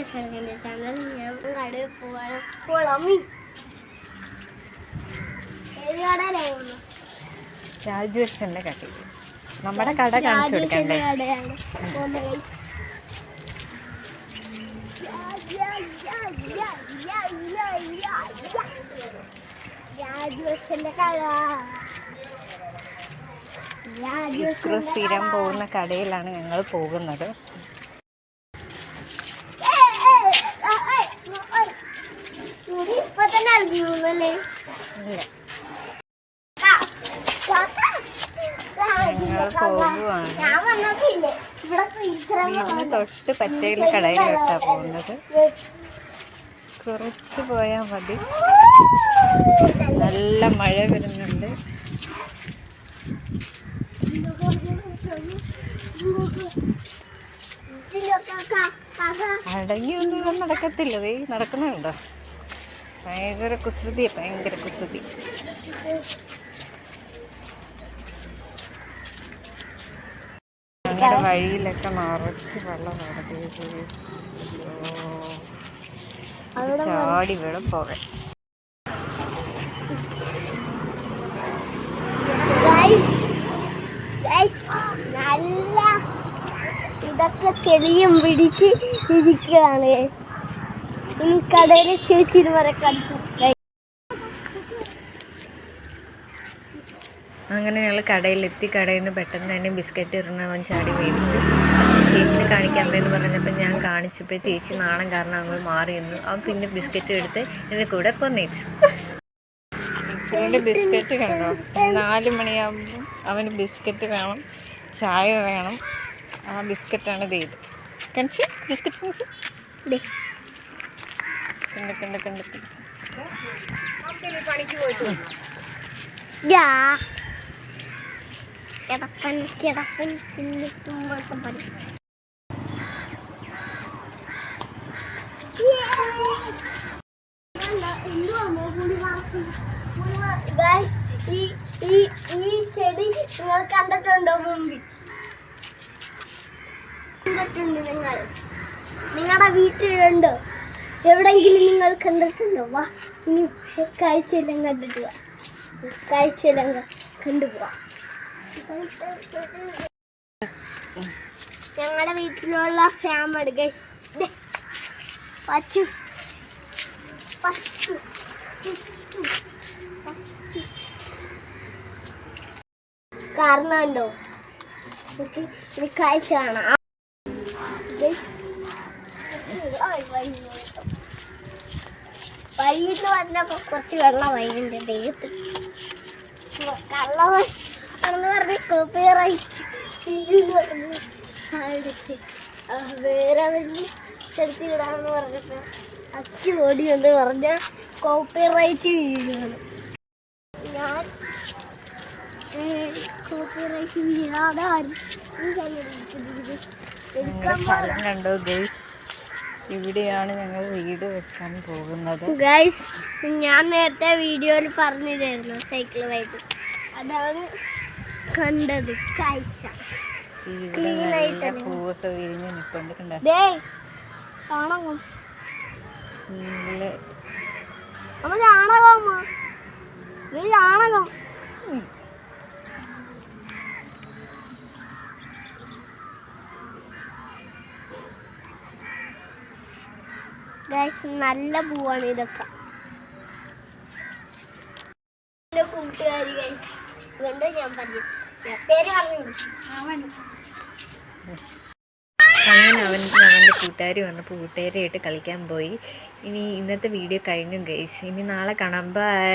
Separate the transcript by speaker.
Speaker 1: എന്റെ ചാനൽ ഞാൻ കടയിൽ കുളമി
Speaker 2: നമ്മുടെ കട കാണിച്ചു കൊടുക്കണ്ടേ
Speaker 1: കട.
Speaker 2: സ്ഥിരം പോകുന്ന കടയിലാണ് ഞങ്ങൾ പോകുന്നത്. ഞങ്ങൾ തൊട്ട് പച്ചയിലെ കടയിലോട്ടാ പോകുന്നത്. കുറച്ച് പോയാൽ മതി. നല്ല മഴ വരുന്നുണ്ട്. അടങ്ങിയൊന്നും നടക്കത്തില്ല. വേ നടക്കുന്നുണ്ടോ? ഭയങ്കര കുസൃതി ഭയങ്കര കുസൃതി. ഞങ്ങളുടെ വഴിയിലൊക്കെ നിറച്ച് വെള്ളമാണ്. ഇത് ചാടി വേണം പോകാൻ
Speaker 1: നല്ല ഇതൊക്കെ ചെളിയും പിടിച്ച് ഇരിക്കുകയാണ് കടയിൽ ചേച്ചി വരെ കണ്ടു
Speaker 2: അങ്ങനെ ഞങ്ങൾ കടയിലെത്തി കടയിൽ നിന്ന് പെട്ടെന്ന് തന്നെ ബിസ്ക്കറ്റ് ഇറങ്ങാൻ അവൻ ചാടി മേടിച്ചു. ചേച്ചിനെ കാണിക്കാൻ കാണിക്കാമെന്ന് പറഞ്ഞപ്പോൾ ഞാൻ കാണിച്ചപ്പോൾ ചേച്ചി നാണം കാരണം അങ്ങ് മാറി നിന്നു. അവൻ പിന്നെ ബിസ്ക്കറ്റ് എടുത്ത് എന്റെ കൂടെ പൊന്നേച്ചു ബിസ്ക്കറ്റ് കണ്ടോ? നാല് മണിയാകുമ്പോൾ അവന് ബിസ്ക്കറ്റ് വേണം ചായ വേണം. ആ ബിസ്ക്കറ്റാണ് ഇത് ചെയ്ത് കണിച്ച് ബിസ്ക്കറ്റ് കണിച്ച് കണ്ട് കണ്ട് കണ്ട് കണ്ട്.
Speaker 1: യാ കിടപ്പൻ കിടപ്പൻ തുമ്പൊക്കെ പഠിക്കും ഈ ഈ ഈ ചെടി നിങ്ങൾ കണ്ടിട്ടുണ്ടോ മുമ്പിൽ കണ്ടിട്ടുണ്ട് നിങ്ങൾ. നിങ്ങളുടെ വീട്ടിലുണ്ടോ? എവിടെങ്കിലും നിങ്ങൾ കണ്ടിട്ടുണ്ടോ? വാ ഇനി കാഴ്ചയെല്ലാം കണ്ടിട്ട് വാ. കാഴ്ചയെല്ലാം കണ്ടുപോവാ ഞങ്ങളുടെ വീട്ടിലുള്ള ഫാമാണ് ഗൈസ് പച്ചു. പച്ചു. കാരണം കാഴ്ച കാണാം. വഴിയിൽ വന്നപ്പോ കുറച്ച് വെള്ളം വൈകിട്ട് ദേഹത്ത് കള്ളവൻ എന്ന് പറഞ്ഞ് കോപ്പിറൈറ്റ് പറഞ്ഞ് വേറെ വലിയ ചെലുത്തിടാന്ന് അച്ഛൻ ഓടി എന്ന് പറഞ്ഞ കോപ്പിറൈറ്റ് വീഴുകയാണ് ഞാൻ കോപ്പിറൈറ്റ് വീഴാതെ ആരും
Speaker 2: സ്ഥലം കണ്ടോ ഗൈസ്? ഇവിടെയാണ് ഞങ്ങൾ വീട് വെക്കാൻ പോകുന്നത്.
Speaker 1: ഗൈസ് ഞാൻ നേരത്തെ വീഡിയോയിൽ പറഞ്ഞില്ലായിരുന്നു സൈക്കിളുമായിട്ട് അതാണ് കണ്ടത്. കാഴ്ച?
Speaker 2: പൂവൊക്കെ വിരിഞ്ഞ് നിൽപ്പുണ്ട്
Speaker 1: ചാണകം ചാണകം. ചാണകം ഗൈസ് നല്ല പൂവാണ് ഇതൊക്കെ. എന്റെ കൂട്ടുകാരി ഞാൻ പറഞ്ഞു. പേര് പറഞ്ഞു
Speaker 2: അങ്ങനെ അവൻ അവന്റെ കൂട്ടുകാരി വന്നപ്പോൾ കൂട്ടുകാരിയായിട്ട് കളിക്കാൻ പോയി. ഇനി ഇന്നത്തെ വീഡിയോ കഴിഞ്ഞു ഗൈസ് ഇനി നാളെ കാണാം. ബൈ